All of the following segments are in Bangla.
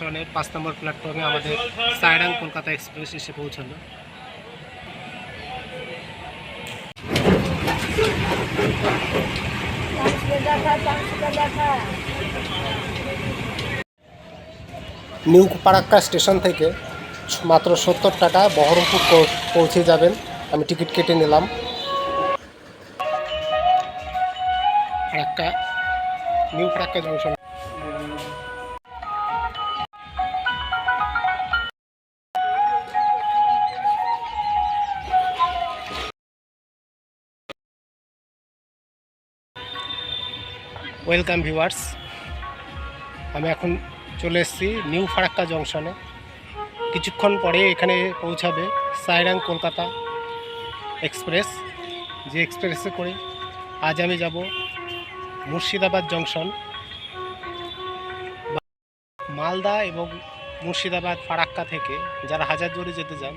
স্টেশনের পাঁচ নম্বর প্ল্যাটফর্মে আমাদের সায়রাং কলকাতা এক্সপ্রেস এসে পৌঁছালো। নিউ ফারাক্কা স্টেশন থেকে মাত্র সত্তর টাকা বহরমপুর পৌঁছে যাবেন। আমি টিকিট কেটে নিলাম। New Farakka junction. Welcome viewers. আমি এখন চলে এসেছি নিউ ফারাক্কা জংশনে। কিছুক্ষণ পরে এখানে পৌঁছাবে সাইরাং কলকাতা এক্সপ্রেস। যে এক্সপ্রেসে করে আজ আমি যাব মুর্শিদাবাদ জংশন। মালদা এবং মুর্শিদাবাদ ফারাক্কা থেকে যারা হাজারদুয়ারি যেতে চান,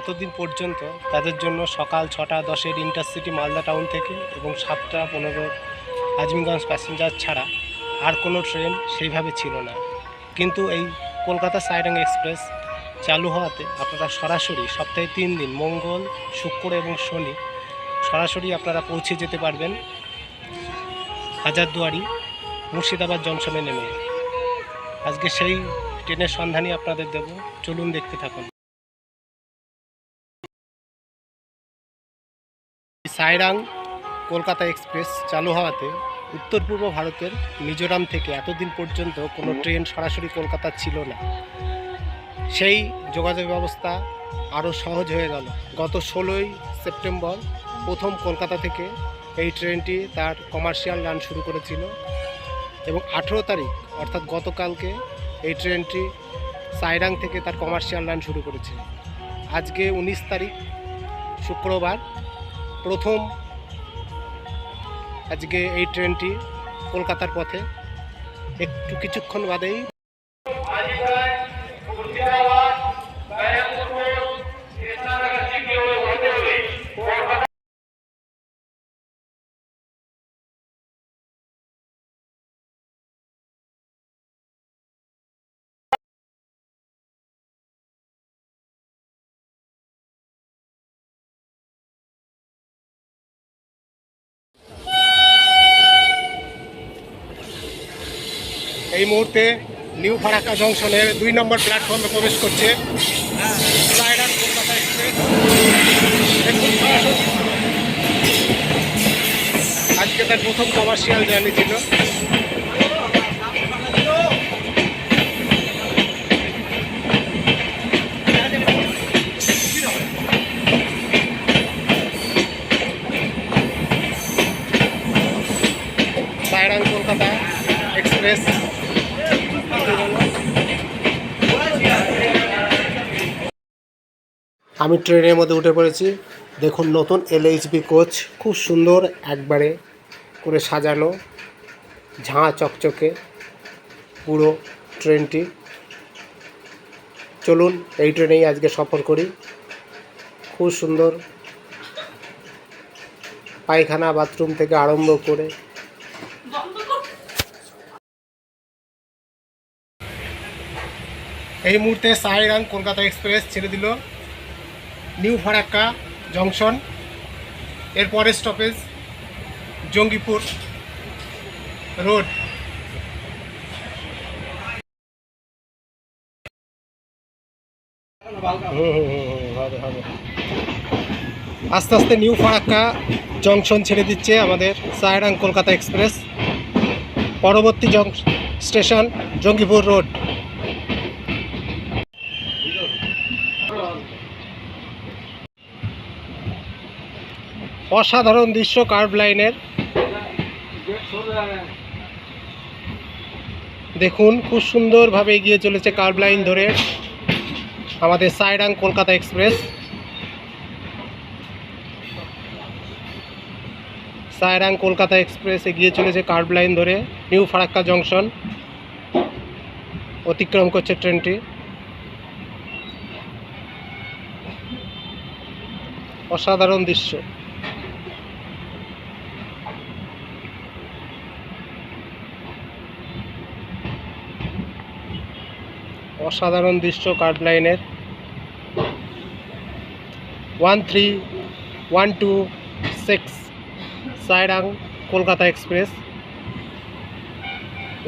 এতদিন পর্যন্ত তাদের জন্য সকাল ছটা দশের ইন্টারসিটি মালদা টাউন থেকে এবং সাতটা পনেরো আজমিগঞ্জ প্যাসেঞ্জার ছাড়া আর কোনো ট্রেন সেইভাবে ছিল না। কিন্তু এই কলকাতা সাইরাং এক্সপ্রেস চালু হওয়াতে আপনারা সরাসরি সপ্তাহে তিন দিন, মঙ্গল, শুক্র এবং শনি, সরাসরি আপনারা পৌঁছে যেতে পারবেন হাজারদুয়ারি, মুর্শিদাবাদ জংশনে নেমে। আজকে সেই ট্রেনের সন্ধানই আপনাদের দেব। চলুন দেখতে থাকুন। সাইরাং কলকাতা এক্সপ্রেস চালু হওয়াতে উত্তর পূর্ব ভারতের মিজোরাম থেকে এতদিন পর্যন্ত কোনো ট্রেন সরাসরি কলকাতা ছিল না। সেই যোগাযোগ ব্যবস্থা আরও সহজ হয়ে গেল। গত ষোলোই সেপ্টেম্বর প্রথম কলকাতা থেকে এই ট্রেনটি তার কমার্শিয়াল রান শুরু করেছিল এবং আঠেরো তারিখ অর্থাৎ গতকালকে এই ট্রেনটি সাইরাং থেকে তার কমার্শিয়াল রান শুরু করেছে। আজকে উনিশ তারিখ শুক্রবার প্রথম আজকে এই ট্রেনটি কলকাতার পথে একটু কিছুক্ষণ বাদেই এই মুহূর্তে নিউ ফারাক্কা জংশনের দুই নম্বর প্ল্যাটফর্মে প্রবেশ করছে কলকাতা এক্সপ্রেস। আজকে তার প্রথম কমার্শিয়াল জার্নি ছিল। কলকাতা এক্সপ্রেস। আমি ট্রেনের মধ্যে উঠে পড়েছি। দেখুন, নতুন এলএইচবি কোচ খুব সুন্দর একবারে করে সাজানো ঝাঁ চকচকে পুরো ট্রেনটি। চলুন, এই ট্রেনেই আজকে সফর করি। খুব সুন্দর পায়খানা, বাথরুম থেকে আরম্ভ করে। এই মুহূর্তে সাইরাং কলকাতা এক্সপ্রেস ছেড়ে দিল। নিউ ফারাক্কা জংশন এর পরের স্টপেজ, জঙ্গিপুর রোড। আস্তে আস্তে নিউ ফারাক্কা জংশন ছেড়ে দিচ্ছে আমাদের সায়রাং কলকাতা এক্সপ্রেস। পরবর্তী জং স্টেশন জঙ্গিপুর রোড। অসাধারণ দৃশ্য কার্ভ লাইনের। দেখুন, খুব সুন্দরভাবে এগিয়ে চলেছে কার্ভ লাইন ধরে আমাদের সাইরাং কলকাতা এক্সপ্রেস। সায়রাং কলকাতা এক্সপ্রেস এগিয়ে চলেছে কার্ভ লাইন ধরে, নিউ ফারাক্কা জংশন। অতিক্রম করছে ট্রেনটি। অসাধারণ দৃশ্য। অসাধারণ দৃশ্য কার্ড লাইনের। One three, one two, six, Sairang, Kolkata express.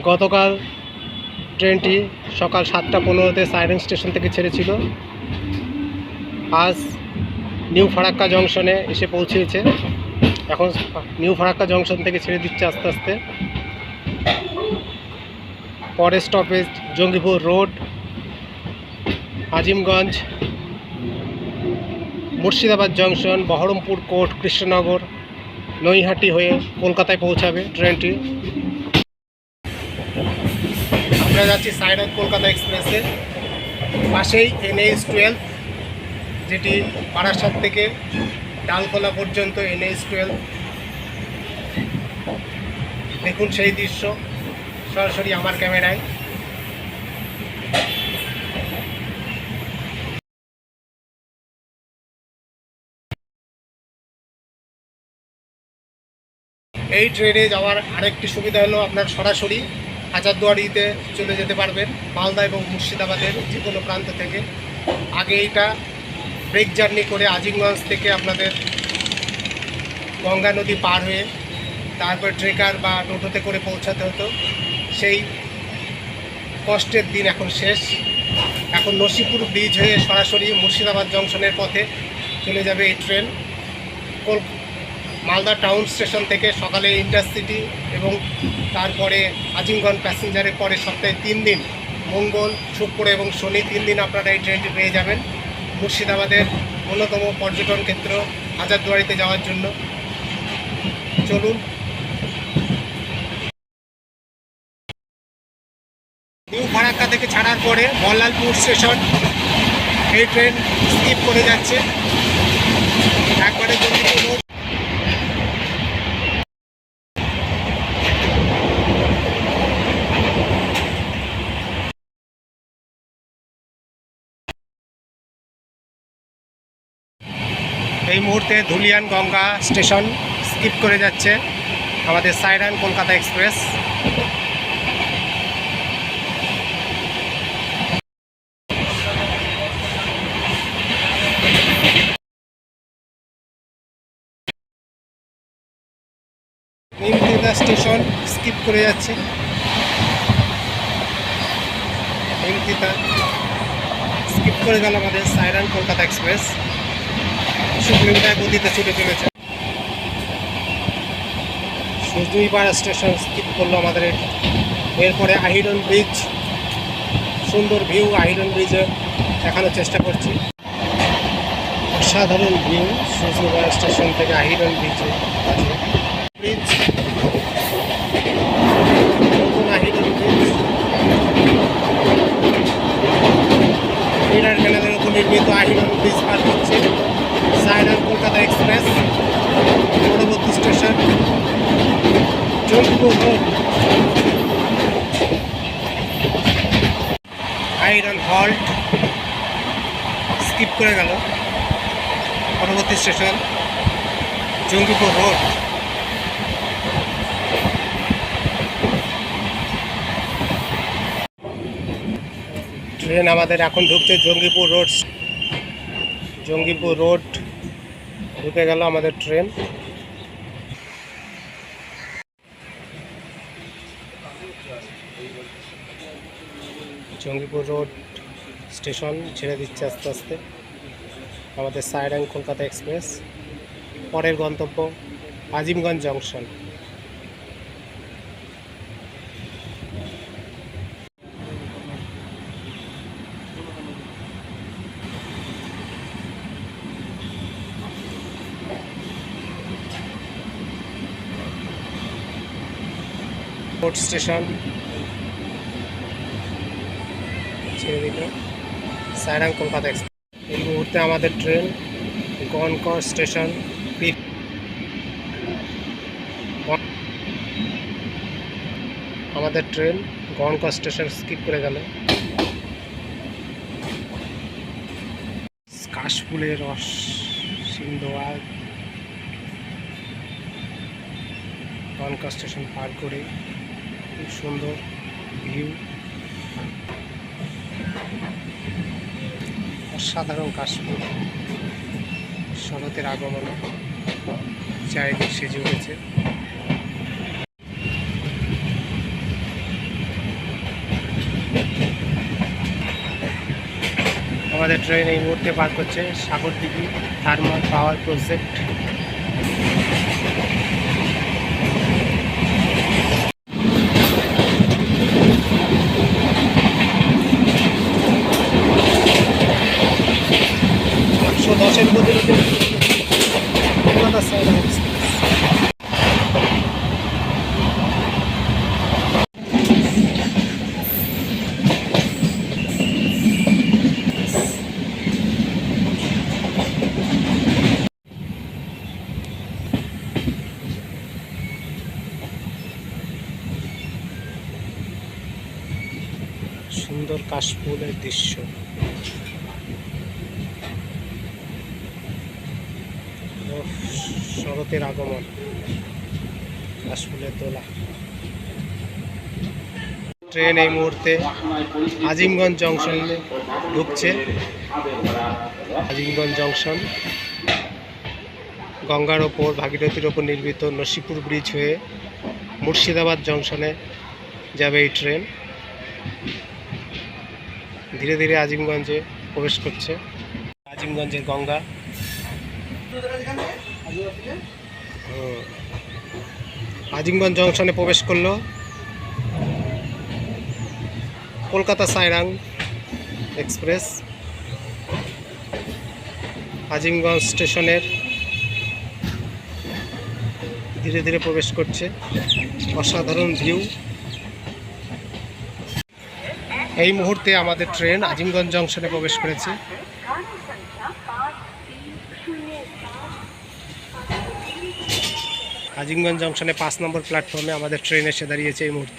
গতকাল ট্রেনটি সকাল সাতটা পনেরোতে সাইরেং স্টেশন থেকে ছেড়েছিল। আজ নিউ ফারাক্কা জংশনে এসে পৌঁছেছে। এখন নিউ ফারাক্কা জংশন থেকে ছেড়ে দিচ্ছে আস্তে আস্তে। পরের stoppage Jangipur road. Azimganj, Murshidabad junction, Baharampur court, Krishnanagar, Naihati হয়ে কলকাতায় পৌঁছাবে ট্রেনটি। আমরা যাচ্ছি সাইরান কলকাতা এক্সপ্রেসে। পাশেই এনএইচ টুয়েলভ, যেটি বারাসাত থেকে ডালখোলা পর্যন্ত এনএইচ টুয়েলভ। দেখুন সেই দৃশ্য, সরাসরি আমার ক্যামেরায়। এই ট্রেনে যাওয়ার আরেকটি সুবিধা হলো আপনার সরাসরি হাজারদুয়ারিতে চলে যেতে পারবেন, মালদা এবং মুর্শিদাবাদের যে কোনো প্রান্ত থেকে। আগে এইটা ব্রেক জার্নি করে আজিমগঞ্জ থেকে আপনাদের গঙ্গা নদী পার হয়ে তারপর ট্রেকার বা টোটোতে করে পৌঁছাতে হতো। সেই কষ্টের দিন এখন শেষ। এখন নসিপুর ব্রিজ হয়ে সরাসরি মুর্শিদাবাদ জংশনের পথে চলে যাবে এই ট্রেন মালদা টাউন স্টেশন থেকে সকালে ইন্টারসিটি এবং তারপরে আজিমগঞ্জ প্যাসেঞ্জারের পরে সপ্তাহে তিন দিন, মঙ্গল, শুক্র এবং শনি তিন দিন আপনারা এই ট্রেনটি পেয়ে যাবেন। মুর্শিদাবাদের অন্যতম পর্যটন ক্ষেত্র হাজারদুয়ারিতে যাওয়ার জন্য। চলুন। নিউ ফারাক্কা থেকে ছাড়ার পরে বল্লালপুর স্টেশন, এই ট্রেন স্কিপ করে যাচ্ছে একবারে জঙ্গিপুর রোড এই মুহূর্তে ধুলিয়ান গঙ্গা স্টেশন স্কিপ করে যাচ্ছে আমাদের Sairang Kolkata express. Station skip করে যাচ্ছে। স্কিপ করে গেল আমাদের সাইরান কলকাতা এক্সপ্রেস। একশো গতিতে ছুটে চলেছে। সুজুইপাড়া স্টেশন স্কিপ করল আমাদের এরপরে আহিরন ব্রিজ সুন্দর ভিউ আহিরন ব্রিজে দেখানোর চেষ্টা করছি। অসাধারণ ভিউ সূর্যইপাড়া স্টেশন থেকে আহিরন ব্রিজে আছে। ব্রিজ নতুন আহিরন ব্রিজ মিরার ক্যানেলের উপর নির্মিত আহিরন ব্রিজ পার হচ্ছে সাইরান কলকাতা এক্সপ্রেস পরবর্তী station Jangipur road Ahiron halt skip করে গেল পরবর্তী স্টেশন, জঙ্গিপুর রোড। ট্রেন আমাদের এখন ঢুকছে জঙ্গিপুর রোড। জঙ্গিপুর রোড ঢুকে গেল আমাদের ট্রেন। জঙ্গিপুর রোড স্টেশন ছেড়ে দিচ্ছে আস্তে আস্তে। আমাদের সাইরাং কলকাতা এক্সপ্রেস পরের গন্তব্য আজিমগঞ্জ জংশন। স্টেশন ছেড়ে দিল সাইরাং কলকাতা এক্সপ্রেস। এই মুহূর্তে আমাদের ট্রেন গনকর স্টেশন আমাদের ট্রেন গনকর স্টেশন স্কিপ করে গেল। কাশফুলের রস সিন্ধোয়া গনকর স্টেশন পার করে খুব সুন্দর ভিউ অসাধারণ কাশফুল শরতের আগমন চারিদিক সেজে উঠেছে। আমাদের ট্রেন এই মুহূর্তে পার করছে Sagar Sagardighi thermal power project একশো দশের গতিতে কলকাতা সাইড সুন্দর কাশফুলের দৃশ্য। শরতের আগমন। কাশফুলের দোলা। ট্রেন এই মুহূর্তে আজিমগঞ্জ জংশনে ঢুকছে। আজিমগঞ্জ জংশন। গঙ্গার ওপর, ভাগীরথীর ওপর নির্মিত নসিপুর ব্রিজ হয়ে মুর্শিদাবাদ জংশনে যাবে এই ট্রেন। ধীরে ধীরে আজিমগঞ্জে প্রবেশ করছে। আজিমগঞ্জের গঙ্গা। আজিমগঞ্জ জংশনে প্রবেশ করল। কলকাতা সাইরাং এক্সপ্রেস। আজিমগঞ্জ স্টেশনের ধীরে ধীরে প্রবেশ করছে। অসাধারণ ভিউ। এই মুহূর্তে আমাদের ট্রেন আজিমগঞ্জ জংশনে প্রবেশ করেছে। আজিমগঞ্জ জংশনে পাঁচ নম্বর প্ল্যাটফর্মে আমাদের ট্রেন এসে দাঁড়িয়েছে এই মুহূর্তে।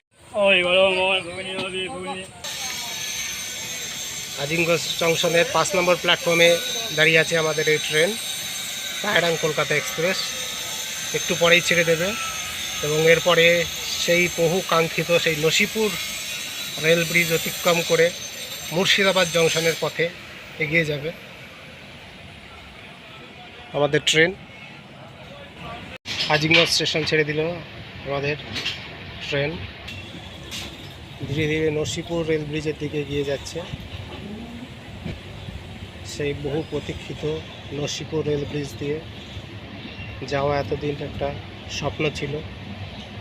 আজিমগঞ্জ জংশনের পাঁচ নম্বর প্ল্যাটফর্মে দাঁড়িয়ে আছে আমাদের এই ট্রেন পায়রাং কলকাতা এক্সপ্রেস। একটু পরেই ছেড়ে দেবে এবং এরপরে সেই বহু কাঙ্ক্ষিত সেই নসিপুর রেল ব্রিজ অতিক্রম করে মুর্শিদাবাদ জংশনের পথে এগিয়ে যাবে। আমাদের ট্রেন আজিমগঞ্জ স্টেশন ছেড়ে দিল আমাদের ট্রেন। ধীরে ধীরে নসিপুর রেল ব্রিজের দিকে এগিয়ে যাচ্ছে। সেই বহু প্রতীক্ষিত নসিপুর রেল ব্রিজ দিয়ে যাওয়া এতদিন একটা স্বপ্ন ছিল।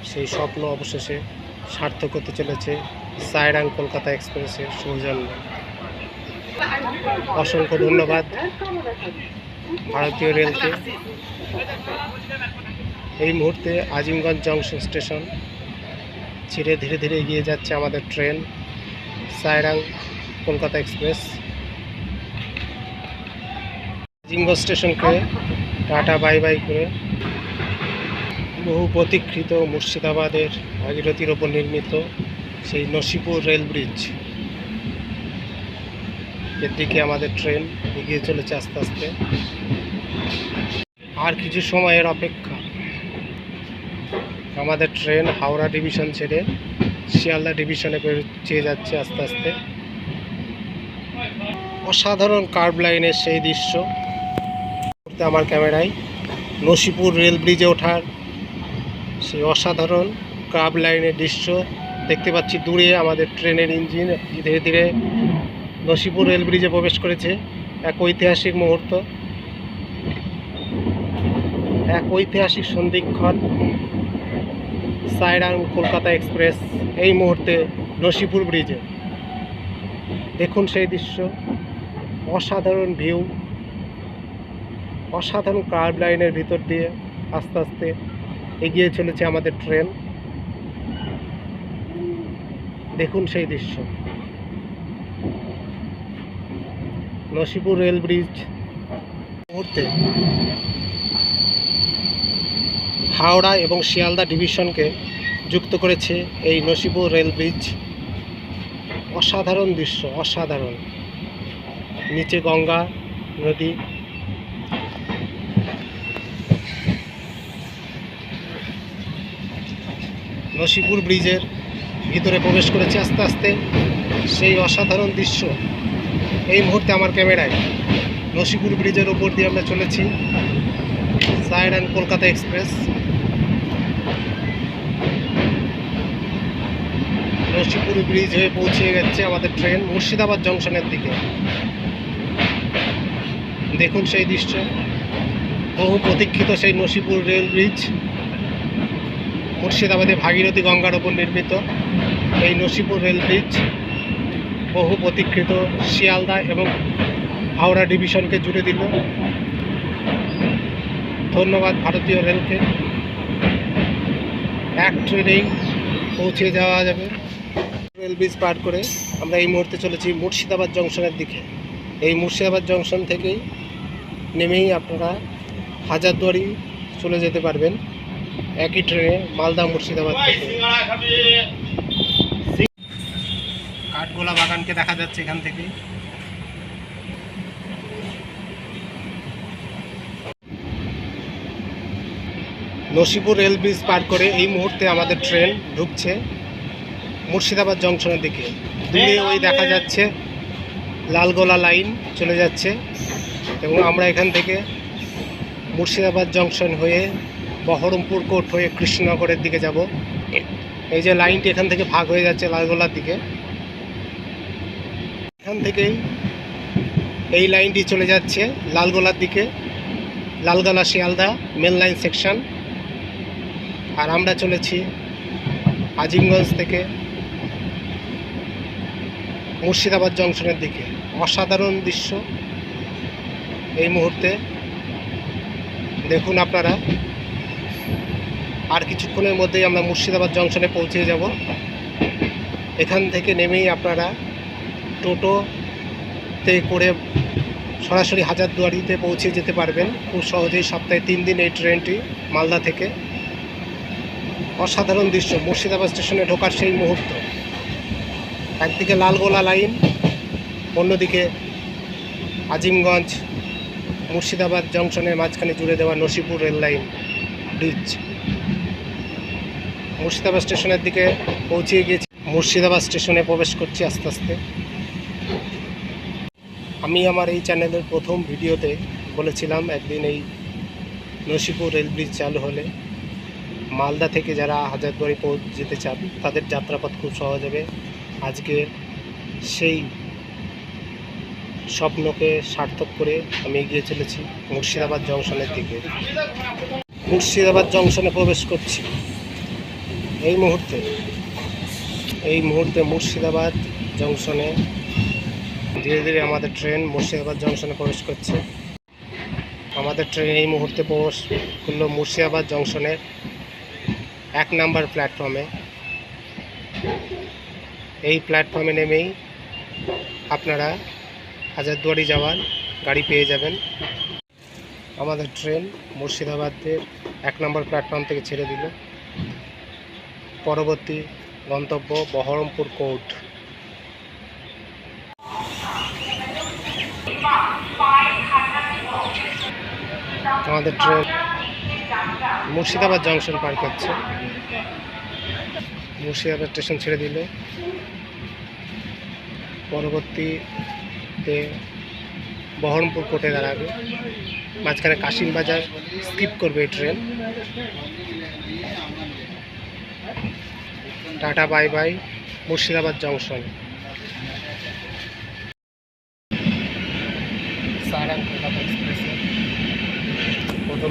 সেই স্বপ্ন অবশেষে সার্থক হতে চলেছে সায়রাং কলকাতা এক্সপ্রেসের সৌজন্যে অসংখ্য ধন্যবাদ ভারতীয় রেলকে। এই মুহূর্তে আজিমগঞ্জ জংশন স্টেশন। ছেড়ে ধীরে ধীরে এগিয়ে যাচ্ছে আমাদের ট্রেন। সায়রাং কলকাতা এক্সপ্রেস। আজিমগঞ্জ স্টেশনকে টাটা, বাই বাই করে বহু প্রতীক্ষিত মুর্শিদাবাদের ভাগীরথীর ওপর নির্মিত সেই নসিপুর রেল ব্রিজ। এর দিকে আমাদের ট্রেন এগিয়ে চলেছে আস্তে আস্তে। আর কিছু সময়ের অপেক্ষা। আমাদের ট্রেন হাওড়া ডিভিশন ছেড়ে শিয়ালদা ডিভিশনে চেয়ে যাচ্ছে আস্তে আস্তে। অসাধারণ কার্ভ লাইনের সেই দৃশ্য। আমার ক্যামেরায় নসিপুর রেল ব্রিজে ওঠার সেই অসাধারণ কার্ভ লাইনের দৃশ্য। দেখতে পাচ্ছি দূরে আমাদের ট্রেনের ইঞ্জিন, ধীরে ধীরে নসিপুর রেল ব্রিজে প্রবেশ করেছে। এক ঐতিহাসিক মুহূর্ত। এক ঐতিহাসিক সন্ধিক্ষণ। সাইরাং কলকাতা এক্সপ্রেস, এই মুহূর্তে নসিপুর ব্রিজে। দেখুন সেই দৃশ্য। অসাধারণ ভিউ। অসাধারণ কার্ভ লাইনের ভিতর দিয়ে আস্তে আস্তে এগিয়ে চলেছে আমাদের ট্রেন। দেখুন সেই দৃশ্য। Nasipur rail bridge. মুহূর্তে হাওড়া এবং শিয়ালদা ডিভিশনকে যুক্ত করেছে এই নসিপুর রেল ব্রিজ। অসাধারণ দৃশ্য, অসাধারণ। নিচে গঙ্গা নদী। নসিপুর ব্রিজের ভিতরে প্রবেশ করেছে আস্তে আস্তে। সেই অসাধারণ দৃশ্য এই মুহূর্তে আমার ক্যামেরায়। নসিপুর ব্রিজের ওপর দিয়ে আমরা চলেছি। Sairang Kolkata express. Nasipur bridge হয়ে পৌঁছে গেছে আমাদের ট্রেন মুর্শিদাবাদ জংশনের দিকে। দেখুন সেই দৃশ্য। বহু প্রতীক্ষিত সেই নসিপুর রেল ব্রিজ। মুর্শিদাবাদে ভাগীরথী গঙ্গার ওপর নির্মিত। এই নসিপুর রেল ব্রিজ বহু প্রতীক্ষিত শিয়ালদা এবং হাওড়া ডিভিশনকে জুড়ে দিল। ধন্যবাদ ভারতীয় রেলকে। এক ট্রেনেই পৌঁছে যাওয়া যাবে। রেল ব্রিজ পার করে আমরা এই মুহূর্তে চলেছি মুর্শিদাবাদ জংশনের দিকে। এই মুর্শিদাবাদ জংশন থেকেই নেমেই আপনারা হাজারদুয়ারি চলে যেতে পারবেন। একই ট্রেনে মালদা মুর্শিদাবাদ থেকে। কাঠগোলা বাগানকে দেখা যাচ্ছে এখান থেকে। নসিপুর রেল ব্রিজ পার করে এই মুহূর্তে আমাদের ট্রেন ঢুকছে মুর্শিদাবাদ জংশনের দিকে। দূরে ওই দেখা যাচ্ছে, লালগোলা লাইন চলে যাচ্ছে এবং আমরা এখান থেকে মুর্শিদাবাদ জংশন হয়ে বহরমপুর কোর্ট হয়ে কৃষ্ণনগরের দিকে যাব। এই যে লাইনটি এখান থেকে ভাগ হয়ে যাচ্ছে লালগোলার দিকে। এখান থেকেই এই লাইনটি চলে যাচ্ছে লালগোলার দিকে, Lalgola Sealdah main line section আর আমরা চলেছি আজিমগঞ্জ থেকে মুর্শিদাবাদ জংশনের দিকে। অসাধারণ দৃশ্য এই মুহূর্তে। দেখুন আপনারা, আর কিছুক্ষণের মধ্যেই আমরা মুর্শিদাবাদ জংশনে পৌঁছে যাব। এখান থেকে নেমেই আপনারা টোটোতে করে সরাসরি হাজারদুয়ারিতে পৌঁছে যেতে পারবেন। খুব সহজেই সপ্তাহে তিন দিন এই ট্রেনটি মালদা থেকে। অসাধারণ দৃশ্য, মুর্শিদাবাদ স্টেশনে ঢোকার সেই মুহূর্ত। একদিকে লালগোলা লাইন, অন্যদিকে আজিমগঞ্জ, মুর্শিদাবাদ জংশনের মাঝখানে জুড়ে দেওয়া Nasipur rail line bridge. Murshidabad স্টেশনের দিকে পৌঁছে গিয়েছি মুর্শিদাবাদ স্টেশনে প্রবেশ করছি আস্তে আস্তে। আমি আমার এই চ্যানেলের প্রথম ভিডিওতে বলেছিলাম, একদিন এই নসিপুর রেল ব্রিজ চালু হলে মালদা থেকে যারা হাজারদুয়ারি পৌঁছ, যেতে চান, তাদের যাত্রাপথ খুব সহজ হবে। আজকে সেই স্বপ্নকে সার্থক করে আমি এগিয়ে চলেছি মুর্শিদাবাদ জংশনের দিকে। মুর্শিদাবাদ জংশনে প্রবেশ করছি। এই মুহূর্তে এই মুহূর্তে মুর্শিদাবাদ জংশনে ধীরে ধীরে আমাদের ট্রেন মুর্শিদাবাদ জংশনে প্রবেশ করছে। আমাদের ট্রেন এই মুহূর্তে প্রবেশ করল মুর্শিদাবাদ জংশনের এক নাম্বার প্ল্যাটফর্মে। এই প্ল্যাটফর্মে নেমেই আপনারা হাজারদুয়ারি যাওয়ার গাড়ি পেয়ে যাবেন। আমাদের ট্রেন মুর্শিদাবাদের এক নম্বর প্ল্যাটফর্ম থেকে ছেড়ে দিল। পরবর্তী গন্তব্য বহরমপুর কোর্ট। আমাদের ট্রেন মুর্শিদাবাদ জংশন পার করছে। মুর্শিদাবাদ স্টেশন ছেড়ে দিল। পরবর্তীতে বহরমপুর কোর্টে দাঁড়াবে। মাঝখানে কাশিম বাজার স্কিপ করবে এই train. Tata, bye bye, Murshidabad junction.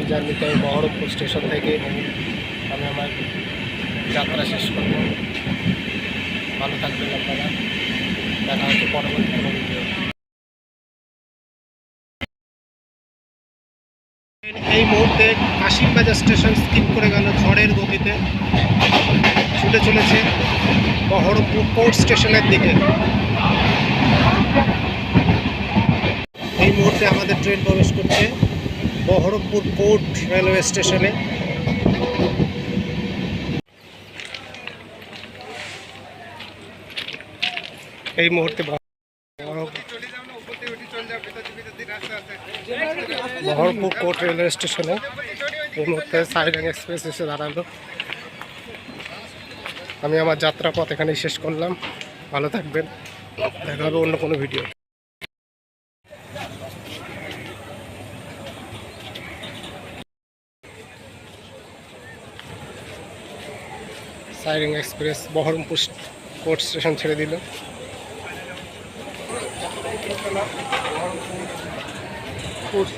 জার্নিতে আমি বহরমপুর স্টেশন থেকে আমি আমার যাত্রা শেষ করব। ভালো থাকবেন আপনারা। দেখা হচ্ছে পরবর্তী এই মুহূর্তে কাশিমবাজার স্টেশন স্কিপ করে গেল ঝড়ের গতিতে। ছুটে চলেছে বহরমপুর কোর্ট স্টেশনের দিকে। এই মুহূর্তে আমাদের ট্রেন প্রবেশ করছে। বহরমপুর কোর্ট রেলওয়ে স্টেশনে। এই মুহূর্তে বহ- বহরমপুর কোর্ট রেলওয়ে স্টেশনে এই মুহূর্তে সাইডাং এক্সপ্রেস এসে দাঁড়াল। আমি আমার যাত্রাপথ এখানেই শেষ করলাম। ভালো থাকবেন। দেখা হবে অন্য কোনো video Sairang express Baharampur court station ছেড়ে দিল। কোর্ট